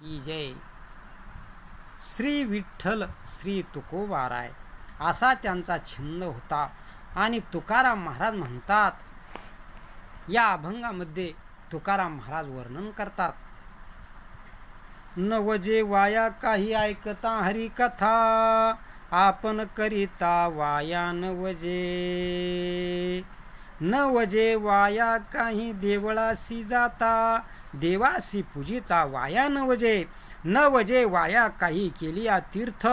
की जय. श्री विठ्ठल श्री तुकोबाराय असा त्यांचा छंद होता. आणि तुकाराम महाराज म्हणतात या अभंगामध्ये तुकाराम महाराज वर्णन करतात. नवजे वाया काही ऐकता हरी कथा आपण करिता वाया नवजे नवजे वाया काही देवळासी जाता देवासी पूजिता वाया नवजे वजे. वाया काही केली आ तीर्थ.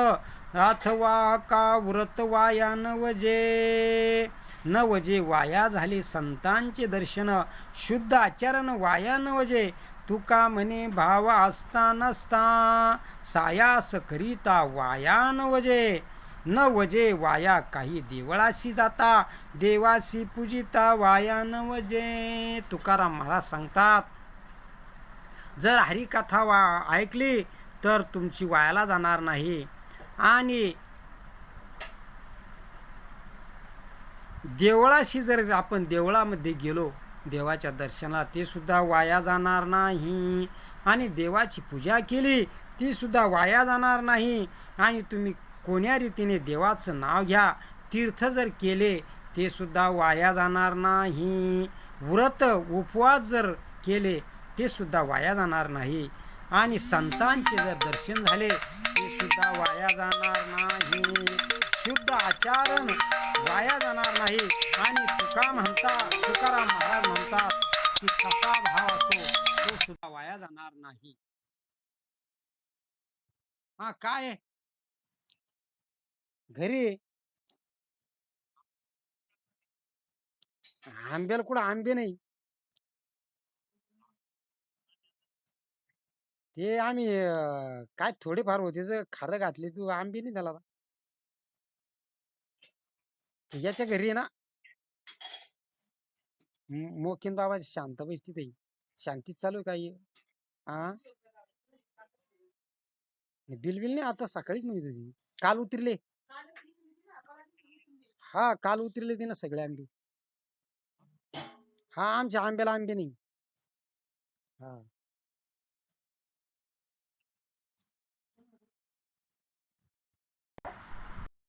अथवा का व्रत वाया न वजे? न वजे वाया झाले संतांचे दर्शन. शुद्ध आचरण वाया नवजे तुका म्हणे भाव असता नसता. सायास करिता वाया नवजे वजे. वाया काही देवळाशी जाता. देवासी पूजिता वाया नवजे तुकाराम महाराज सांगतात जर हरिकथा वा ऐकली तर तुमची वायाला जाणार नाही. आणि देवळाशी जर आपण देवळामध्ये गेलो देवाच्या दर्शनाला ते सुद्धा वाया जाणार नाही. आणि देवाची पूजा केली ती सुद्धा वाया जाणार नाही. आणि तुम्ही कोण्या रीतीने देवाचं नाव घ्या तीर्थ जर केले ते सुद्धा वाया जाणार नाही. व्रत उपवास जर केले ते सुद्धा वाया जाणार नाही. आणि संतांचे जर दर्शन झाले ते सुद्धा वाया जाणार नाही. शुद्ध आचरण वाया जाणार नाही. आणि तुका म्हणता तुकाराम महाराज म्हणतात की कसा भाव असो तो सुद्धा वाया जाणार नाही. हा काय घरी? आंब्याला कुठं आंबे नाही. ते आम्ही अं, काय थोडेफार होते तर खारं घातले तू आंबे नाही त्याला याच्या घरी आहे ना म- मोकीन बाबा शांत बैस तिथे शांतीच चालू आहे काही हा बिल बिल नाही आता सकाळीच नाही तुझी काल उतरले. हा काल उतरले ते ना सगळे आंबे. हा आमच्या आंब्याला आंबे नाही. हा.